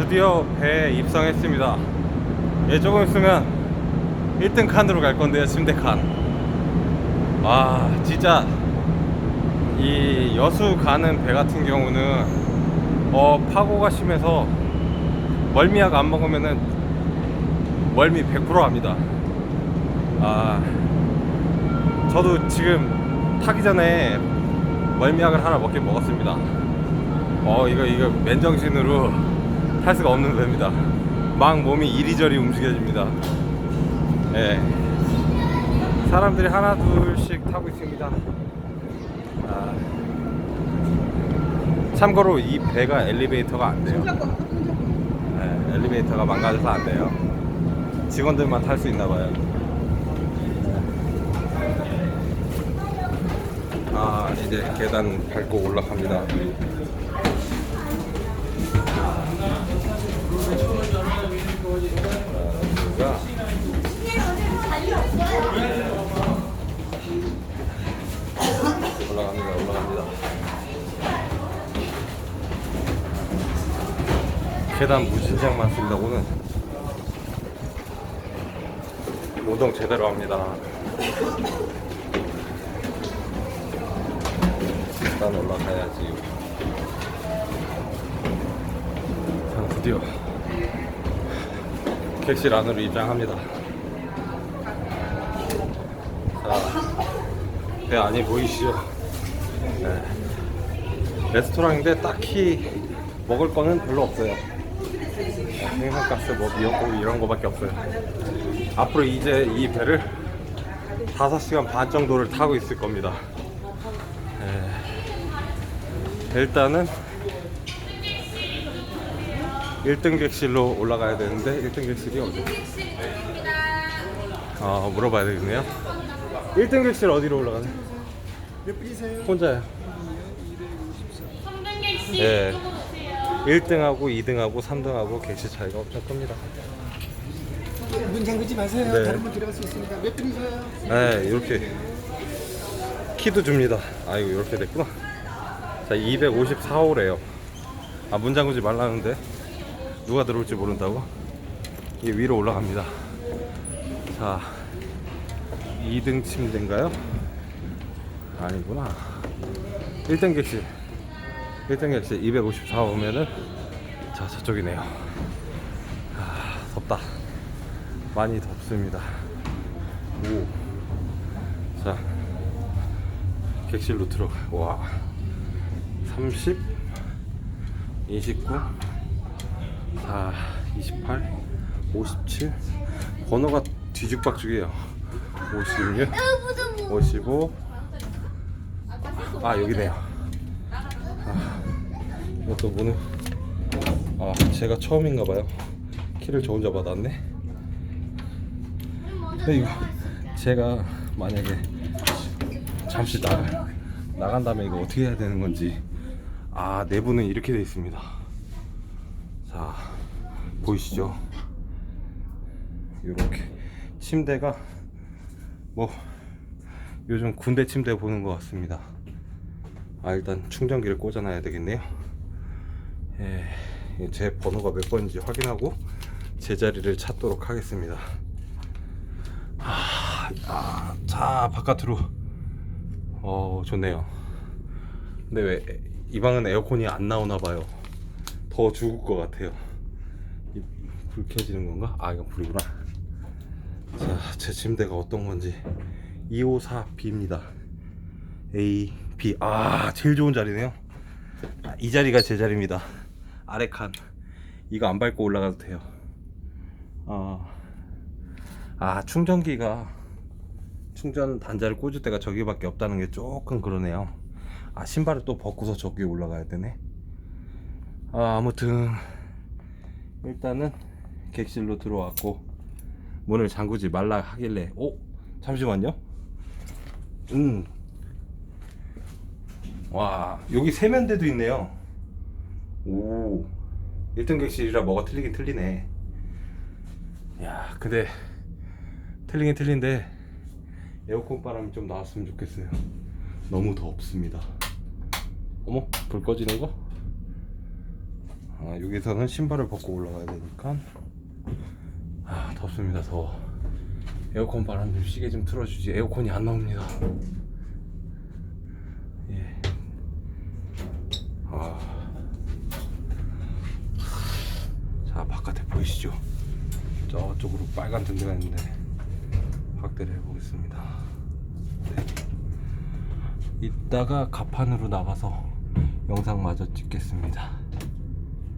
드디어 배에 입성했습니다. 예, 조금 있으면 1등 칸으로 갈 건데요, 침대 칸. 아, 진짜 이 여수 가는 배 같은 경우는 어, 파고가 심해서 멀미약 안 먹으면은 멀미 100% 합니다. 아, 저도 지금 타기 전에 멀미약을 하나 먹긴 먹었습니다. 어, 이거, 이거 맨정신으로 탈 수가 없는 배입니다. 막 몸이 이리저리 움직여집니다. 예. 사람들이 하나, 둘씩 타고 있습니다. 아, 참고로 이 배가 엘리베이터가 안 돼요. 네, 엘리베이터가 망가져서 안 돼요. 직원들만 탈 수 있나 봐요. 아, 이제 계단 밟고 올라갑니다. 자, 여기가 올라갑니다. 올라갑니다. 계단 무진장 많습니다. 오늘 노동 제대로 합니다. 일단 올라가야지. 자, 드디어 객실 안으로 입장합니다. 자, 배 안이 보이시죠? 네. 레스토랑인데 딱히 먹을 거는 별로 없어요. 생선가스, 뭐 미역국 이런 거밖에 없어요. 앞으로 이제 이 배를 5시간 반 정도를 타고 있을 겁니다. 예. 일단은 1등 객실로 올라가야 되는데 1등 객실이 어디? 아 물어봐야 되겠네요. 1등 객실 어디로 올라가네? 몇 분이세요? 혼자요. 예. 1등하고 2등하고 3등하고 객실 차이가 엄청 큽니다. 문 잠그지 마세요. 네. 다른 분 들어갈 수 있습니다. 몇 분이세요? 네, 이렇게 키도 줍니다. 아이고 이렇게 됐구나. 자, 254호래요. 아, 문 잠그지 말라는데 누가 들어올지 모른다고? 이게 위로 올라갑니다. 자, 2등 침대인가요? 아니구나. 1등 객실. 1등 객실 254호면은 자, 저쪽이네요. 아, 덥다. 많이 덥습니다. 오. 자, 객실로 들어가. 와. 30, 29, 4, 28, 57. 번호가 뒤죽박죽이에요. 56, 55. 아, 여기네요. 아, 이것도 문을. 아, 제가 처음인가 봐요. 키를 저 혼자 받았네. 근데 이거 제가 만약에 잠시 나 나간 다음에 이거 어떻게 해야 되는 건지 아 내부는 이렇게 돼 있습니다. 자 보이시죠? 이렇게 침대가 뭐 요즘 군대 침대 보는 것 같습니다. 아 일단 충전기를 꽂아놔야 되겠네요. 예, 제 번호가 몇 번인지 확인하고 제자리를 찾도록 하겠습니다. 아, 자 바깥으로 어 좋네요. 근데 왜 이 방은 에어컨이 안 나오나 봐요. 더 죽을 것 같아요. 이, 불 켜지는 건가? 아 이건 불이구나. 자, 제 침대가 어떤 건지 254B입니다. A, B. 아 제일 좋은 자리네요. 아, 이 자리가 제 자리입니다. 아래 칸. 이거 안 밟고 올라가도 돼요. 아. 아 충전기가 충전 단자를 꽂을 때가 저기밖에 없다는 게 조금 그러네요 아 신발을 또 벗고서 저기 올라가야 되네 아 아무튼 일단은 객실로 들어왔고 문을 잠그지 말라 하길래 오 잠시만요. 음와 여기 세면대도 있네요. 오 1등 객실이라 뭐가 틀리긴 틀리네. 야 근데 틀리긴 틀린데 에어컨 바람이 좀 나왔으면 좋겠어요. 너무 덥습니다. 어머 불 꺼지는 거? 아, 여기서는 신발을 벗고 올라가야 되니까. 아 덥습니다 더워. 에어컨 바람 좀 시계 좀 틀어주지. 에어컨이 안 나옵니다. 예. 아. 자 바깥에 보이시죠? 저쪽으로 빨간 등대가 있는데 확대를 해보겠습니다. 네. 이따가 가판으로 나가서 영상 마저 찍겠습니다